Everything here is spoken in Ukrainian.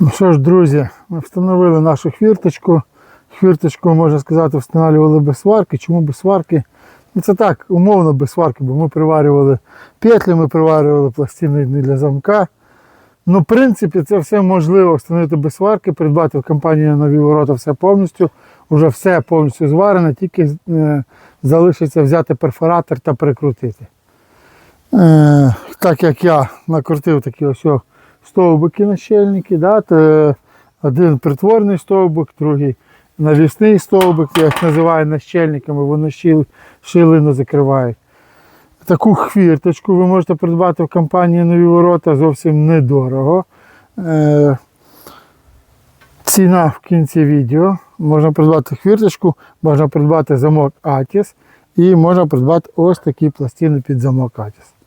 Ну що ж, друзі, ми встановили нашу хвірточку. Хвірточку, можна сказати, встановлювали без сварки. Чому без сварки? Ну це так, умовно без сварки, бо ми приварювали петлі, ми приварювали пластини для замка. Ну, в принципі, це все можливо встановити без сварки, придбати в компанії нові ворота все повністю. Уже все повністю зварене, тільки е, залишиться взяти перфоратор та прикрутити. Е, так як я накрутив такі ось стовбики начальники, да, один притворний стовбик, другий навісний стовбик, я їх називаю нащельниками, вони щіл, щілину закривають. Таку хвірточку ви можете придбати в компанії Нові Ворота зовсім недорого. Е, ціна в кінці відео. Можна придбати хвірточку, можна придбати замок Атіс і можна придбати ось такі пластини під замок Атіс.